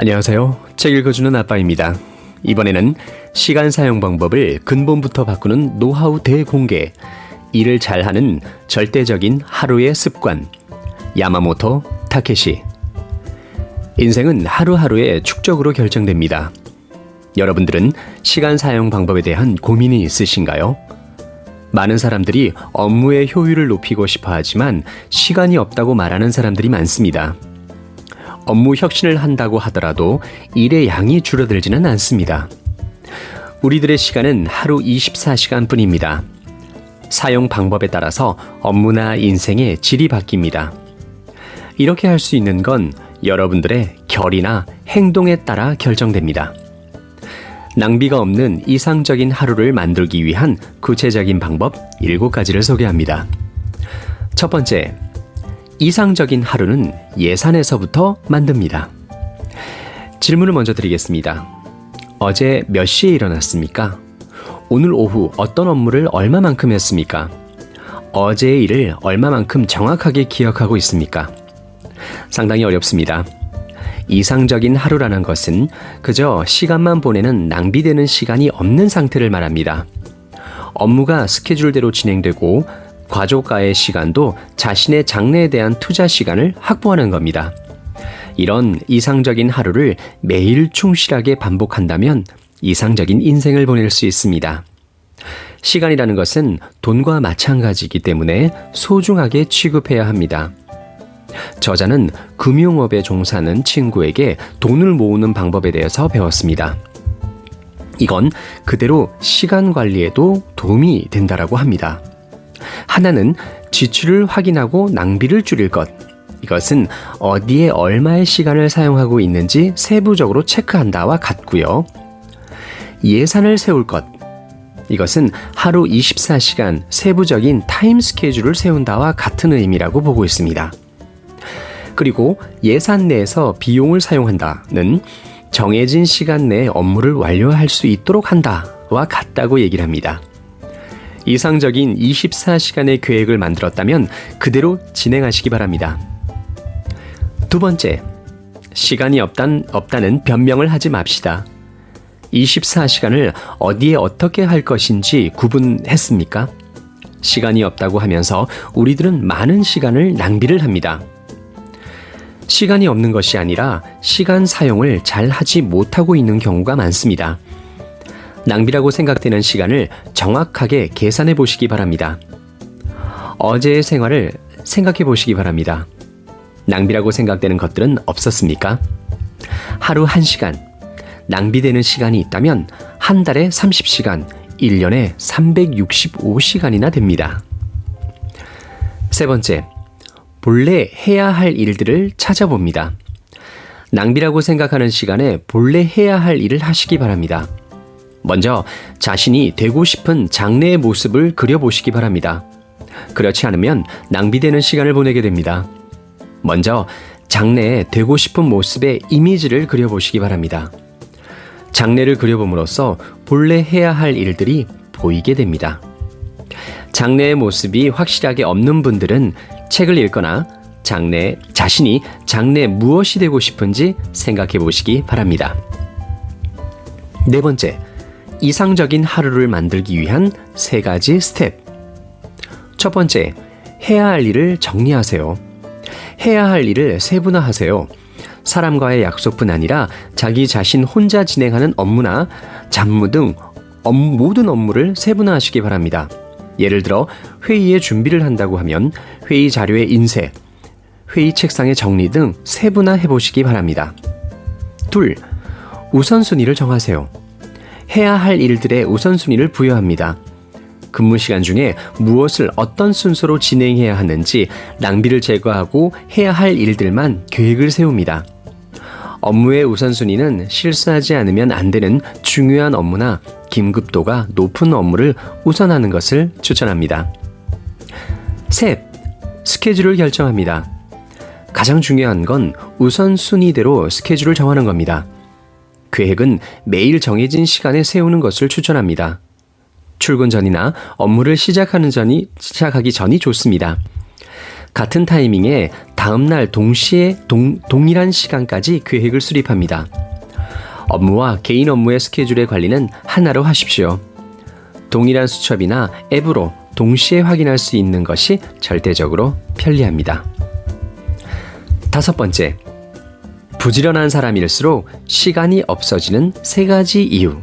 안녕하세요. 책 읽어주는 아빠입니다. 이번에는 시간 사용 방법을 근본부터 바꾸는 노하우 대공개. 일을 잘하는 절대적인 하루의 습관. 야마모토 타케시. 인생은 하루하루의 축적으로 결정됩니다. 여러분들은 시간 사용 방법에 대한 고민이 있으신가요? 많은 사람들이 업무의 효율을 높이고 싶어 하지만 시간이 없다고 말하는 사람들이 많습니다. 업무 혁신을 한다고 하더라도 일의 양이 줄어들지는 않습니다. 우리들의 시간은 하루 24시간 뿐입니다. 사용 방법에 따라서 업무나 인생의 질이 바뀝니다. 이렇게 할 수 있는 건 여러분들의 결이나 행동에 따라 결정됩니다. 낭비가 없는 이상적인 하루를 만들기 위한 구체적인 방법 7가지를 소개합니다. 첫 번째, 이상적인 하루는 예산에서부터 만듭니다. 질문을 먼저 드리겠습니다. 어제 몇 시에 일어났습니까? 오늘 오후 어떤 업무를 얼마만큼 했습니까? 어제의 일을 얼마만큼 정확하게 기억하고 있습니까? 상당히 어렵습니다. 이상적인 하루라는 것은 그저 시간만 보내는 낭비되는 시간이 없는 상태를 말합니다. 업무가 스케줄대로 진행되고 가족과의 시간도 자신의 장래에 대한 투자 시간을 확보하는 겁니다. 이런 이상적인 하루를 매일 충실하게 반복한다면 이상적인 인생을 보낼 수 있습니다. 시간이라는 것은 돈과 마찬가지이기 때문에 소중하게 취급해야 합니다. 저자는 금융업에 종사하는 친구에게 돈을 모으는 방법에 대해서 배웠습니다. 이건 그대로 시간 관리에도 도움이 된다라고 합니다. 하나는 지출을 확인하고 낭비를 줄일 것. 이것은 어디에 얼마의 시간을 사용하고 있는지 세부적으로 체크한다와 같고요. 예산을 세울 것. 이것은 하루 24시간 세부적인 타임 스케줄을 세운다와 같은 의미라고 보고 있습니다. 그리고 예산 내에서 비용을 사용한다는 정해진 시간 내에 업무를 완료할 수 있도록 한다와 같다고 얘기를 합니다. 이상적인 24시간의 계획을 만들었다면 그대로 진행하시기 바랍니다. 두 번째, 시간이 없단, 없다는 변명을 하지 맙시다. 24시간을 어디에 어떻게 할 것인지 구분했습니까? 시간이 없다고 하면서 우리들은 많은 시간을 낭비를 합니다. 시간이 없는 것이 아니라 시간 사용을 잘 하지 못하고 있는 경우가 많습니다. 낭비라고 생각되는 시간을 정확하게 계산해 보시기 바랍니다. 어제의 생활을 생각해 보시기 바랍니다. 낭비라고 생각되는 것들은 없었습니까? 하루 1시간, 낭비되는 시간이 있다면 한 달에 30시간, 1년에 365시간이나 됩니다. 세 번째, 본래 해야 할 일들을 찾아봅니다. 낭비라고 생각하는 시간에 본래 해야 할 일을 하시기 바랍니다. 먼저 자신이 되고 싶은 장래의 모습을 그려보시기 바랍니다. 그렇지 않으면 낭비되는 시간을 보내게 됩니다. 먼저 장래에 되고 싶은 모습의 이미지를 그려보시기 바랍니다. 장래를 그려봄으로써 본래 해야 할 일들이 보이게 됩니다. 장래의 모습이 확실하게 없는 분들은 책을 읽거나 장래 자신이 장래 무엇이 되고 싶은지 생각해 보시기 바랍니다. 네 번째, 이상적인 하루를 만들기 위한 세 가지 스텝. 첫 번째, 해야 할 일을 정리하세요. 해야 할 일을 세분화하세요. 사람과의 약속뿐 아니라 자기 자신 혼자 진행하는 업무나 잡무 등 모든 업무를 세분화하시기 바랍니다. 예를 들어 회의의 준비를 한다고 하면 회의 자료의 인쇄, 회의 책상의 정리 등 세분화해 보시기 바랍니다. 둘, 우선순위를 정하세요. 해야 할 일들의 우선순위를 부여합니다. 근무 시간 중에 무엇을 어떤 순서로 진행해야 하는지 낭비를 제거하고 해야 할 일들만 계획을 세웁니다. 업무의 우선순위는 실수하지 않으면 안 되는 중요한 업무나 긴급도가 높은 업무를 우선하는 것을 추천합니다. 셋, 스케줄을 결정합니다. 가장 중요한 건 우선순위대로 스케줄을 정하는 겁니다. 계획은 매일 정해진 시간에 세우는 것을 추천합니다. 출근 전이나 업무를 시작하는 전이 시작하기 전이 좋습니다. 같은 타이밍에 다음 날 동시에 동, 동일한 시간까지 계획을 수립합니다. 업무와 개인 업무의 스케줄의 관리는 하나로 하십시오. 동일한 수첩이나 앱으로 동시에 확인할 수 있는 것이 절대적으로 편리합니다. 다섯 번째, 부지런한 사람일수록 시간이 없어지는 세 가지 이유.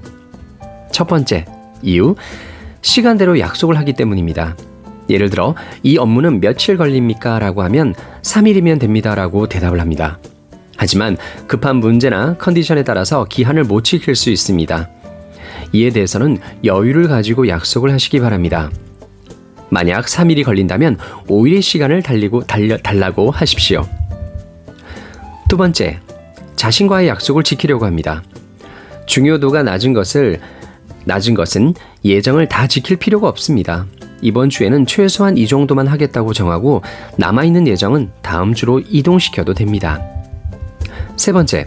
첫 번째, 이유, 시간대로 약속을 하기 때문입니다. 예를 들어, 이 업무는 며칠 걸립니까? 라고 하면 3일이면 됩니다. 라고 대답을 합니다. 하지만 급한 문제나 컨디션에 따라서 기한을 못 지킬 수 있습니다. 이에 대해서는 여유를 가지고 약속을 하시기 바랍니다. 만약 3일이 걸린다면 5일의 시간을 달리고 달려, 달라고 하십시오. 두 번째, 자신과의 약속을 지키려고 합니다. 중요도가 낮은 것을 낮은 것은 예정을 다 지킬 필요가 없습니다. 이번 주에는 최소한 이 정도만 하겠다고 정하고 남아있는 예정은 다음 주로 이동시켜도 됩니다. 세 번째,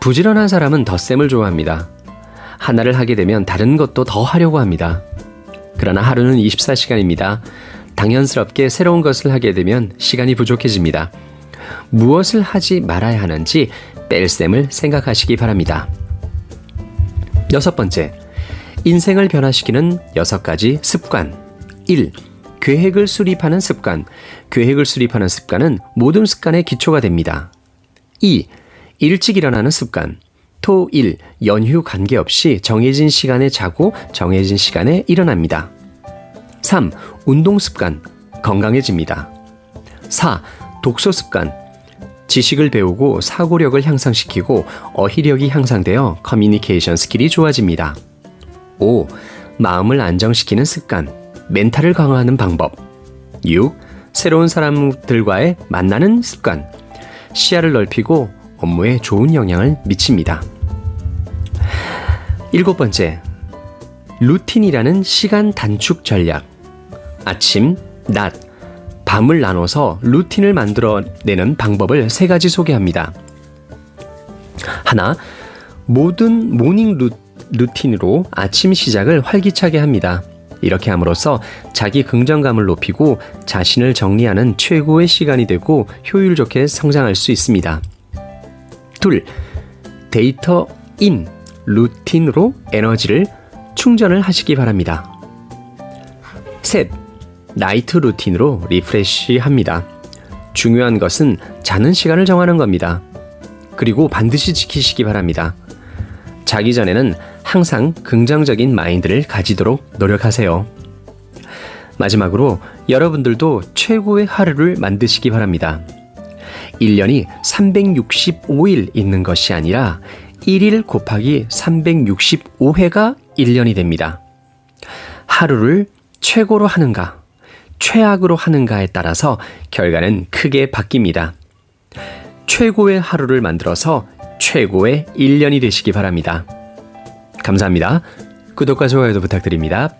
부지런한 사람은 덧셈을 좋아합니다. 하나를 하게 되면 다른 것도 더 하려고 합니다. 그러나 하루는 24시간입니다. 당연스럽게 새로운 것을 하게 되면 시간이 부족해집니다. 무엇을 하지 말아야 하는지 뺄셈을 생각하시기 바랍니다. 여섯 번째, 인생을 변화시키는 여섯 가지 습관. 1. 계획을 수립하는 습관. 계획을 수립하는 습관은 모든 습관의 기초가 됩니다. 2. 일찍 일어나는 습관. 토, 일, 연휴 관계없이 정해진 시간에 자고 정해진 시간에 일어납니다. 3. 운동 습관. 건강해집니다. 4. 독서 습관. 지식을 배우고 사고력을 향상시키고 어휘력이 향상되어 커뮤니케이션 스킬이 좋아집니다. 5. 마음을 안정시키는 습관. 멘탈을 강화하는 방법. 6. 새로운 사람들과의 만나는 습관. 시야를 넓히고 업무에 좋은 영향을 미칩니다. 일곱 번째, 루틴이라는 시간 단축 전략. 아침, 낮, 밤을 나눠서 루틴을 만들어내는 방법을 세 가지 소개합니다. 하나, 모든 모닝 루, 루틴으로 아침 시작을 활기차게 합니다. 이렇게 함으로써 자기 긍정감을 높이고 자신을 정리하는 최고의 시간이 되고 효율 좋게 성장할 수 있습니다. 둘, 데이터 인 루틴으로 에너지를 충전을 하시기 바랍니다. 셋, 나이트 루틴으로 리프레시 합니다. 중요한 것은 자는 시간을 정하는 겁니다. 그리고 반드시 지키시기 바랍니다. 자기 전에는 항상 긍정적인 마인드를 가지도록 노력하세요. 마지막으로 여러분들도 최고의 하루를 만드시기 바랍니다. 1년이 365일 있는 것이 아니라 1일 곱하기 365회가 1년이 됩니다. 하루를 최고로 하는가, 최악으로 하는가에 따라서 결과는 크게 바뀝니다. 최고의 하루를 만들어서 최고의 1년이 되시기 바랍니다. 감사합니다. 구독과 좋아요도 부탁드립니다.